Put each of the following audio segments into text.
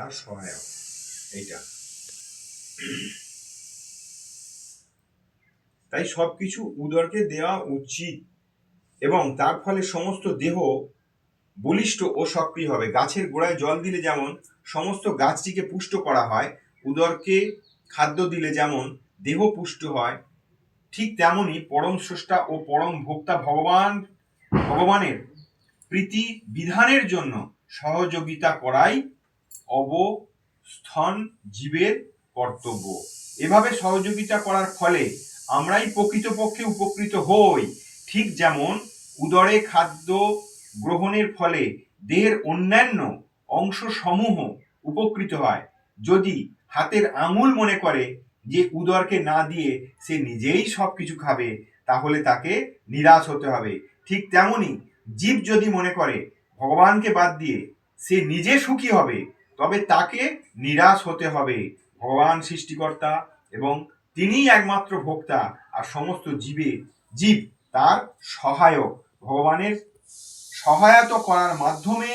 তার সহায়ক এইটা। তাই সবকিছু উদরকে দেওয়া উচিত এবং তার ফলে সমস্ত দেহ বলিষ্ঠ ও সক্রিয় হবে। গাছের গোড়ায় জল দিলে যেমন সমস্ত গাছটিকে পুষ্ট করা হয়, উদরকে খাদ্য দিলে যেমন দেহ পুষ্ট হয়, ঠিক তেমনি পরম স্রষ্টা ও পরম ভোক্তা ভগবান, ভগবানের প্রীতি বিধানের জন্য সহযোগিতা করাই অবস্থান জীবের কর্তব্য। এভাবে সহযোগিতা করার ফলে আমরাই প্রকৃতপক্ষে উপকৃত হই। ঠিক যেমন উদরে খাদ্য গ্রহণের ফলে দেহের অন্যান্য অংশ সমূহ উপকৃত হয়। যদি হাতের আঙুল মনে করে যে উদরকে না দিয়ে সে নিজেই সব কিছু খাবে, তাহলে তাকে নিরাশ হতে হবে। ঠিক তেমনি জীব যদি মনে করে ভগবানকে বাদ দিয়ে সে নিজে সুখী হবে তবে তাকে নিরাশ হতে হবে। ভগবান সৃষ্টিকর্তা এবং তিনিই একমাত্র ভোক্তা আর সমস্ত জীবে, জীব তার সহায়ক। ভগবানের সহায়তা করার মাধ্যমে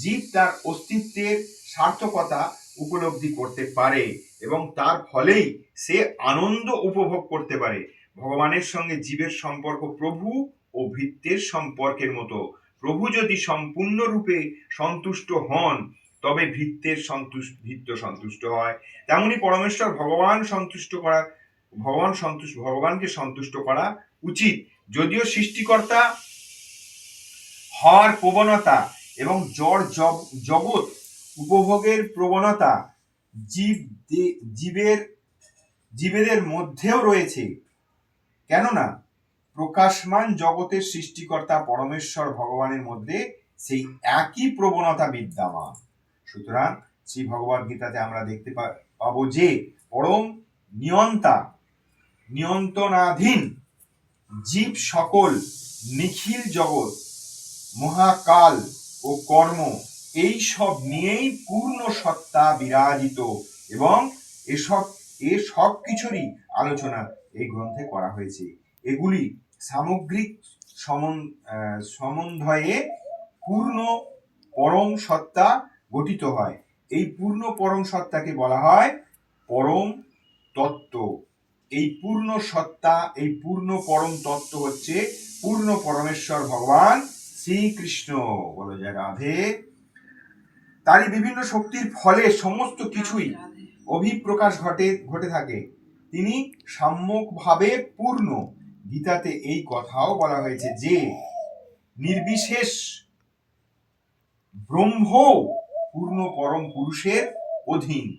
জীব তার অস্তিত্বের সার্থকতা উপলব্ধি করতে পারে এবং তার ফলেই সে আনন্দ উপভোগ করতে পারে। ভগবানের সঙ্গে জীবের সম্পর্ক প্রভু ও ভৃত্যের সম্পর্কের মতো। প্রভু যদি সম্পূর্ণরূপে সন্তুষ্ট হন তবে ভৃত্যের সন্তুষ্ট ভৃত্য সন্তুষ্ট হয়। তেমনি পরমেশ্বর ভগবান সন্তুষ্ট করা, ভগবান সন্তুষ্ট, ভগবানকে সন্তুষ্ট করা উচিত। যদিও সৃষ্টিকর্তা হওয়ার প্রবণতা এবং জড় জগৎ উপভোগের প্রবণতা জীব জীবের, জীবেদের মধ্যেও রয়েছে। কেননা প্রকাশমান জগতের সৃষ্টিকর্তা পরমেশ্বর ভগবানের মধ্যে সেই একই প্রবণতা বিদ্যমান। সুতরাং শ্রী ভগবদ গীতাতে আমরা দেখতে পাবো যে পরম নিয়ন্তা, নিয়ন্ত্রণাধীন জীব সকল নিখিল জগৎ, মহাকাল ও কর্ম, এই সব নিয়েই পূর্ণ সত্তা বিরাজিত এবং এসব, এ সব কিছুরই আলোচনা এই গ্রন্থে করা হয়েছে। এগুলি সামগ্রিক সমন্বয়ে পূর্ণ পরম সত্তা গঠিত হয়। এই পূর্ণ পরম সত্তাকে বলা হয় পরম তত্ত্ব। এই পূর্ণ সত্তা এই পূর্ণ পরম তত্ত্ব হচ্ছে পূর্ণ পরমেশ্বর ভগবান শ্রীকৃষ্ণ। বলো যায় রাধে। তারই বিভিন্ন শক্তির ফলে সমস্ত কিছুই অভিপ্রকাশ ঘটে ঘটে থাকে। তিনি সাম্যকভাবে পূর্ণ। গীতাতে এই কথাও বলা হয়েছে যে নির্বিশেষ ব্রহ্ম পূর্ণ পরম পুরুষের অধীন।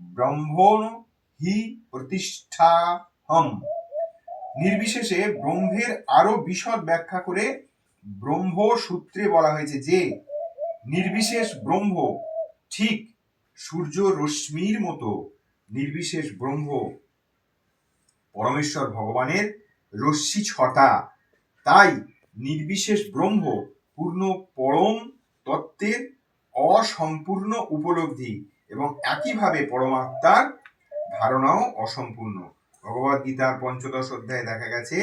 ব্রহ্মণ হি প্রতিষ্ঠা হম নির্বিশেষে ব্রহ্মের আরও বিশদ ব্যাখ্যা করে ব্রহ্ম সূত্রে বলা হয়েছে যে, নির্বিশেষ ব্রহ্ম ঠিক সূর্য রশ্মির মতো নির্বিশেষ ব্রহ্ম। পরমেশ্বর ভগবানের রশ্মি ছটা, তাই নির্বিশেষ ব্রহ্ম পূর্ণ পরম তত্ত্বের অসম্পূর্ণ উপলব্ধি এবং একইভাবে পরমাত্মার ধারণাও অসম্পূর্ণ। ভগবদ্গীতার পঞ্চদশ অধ্যায়ে দেখা গেছে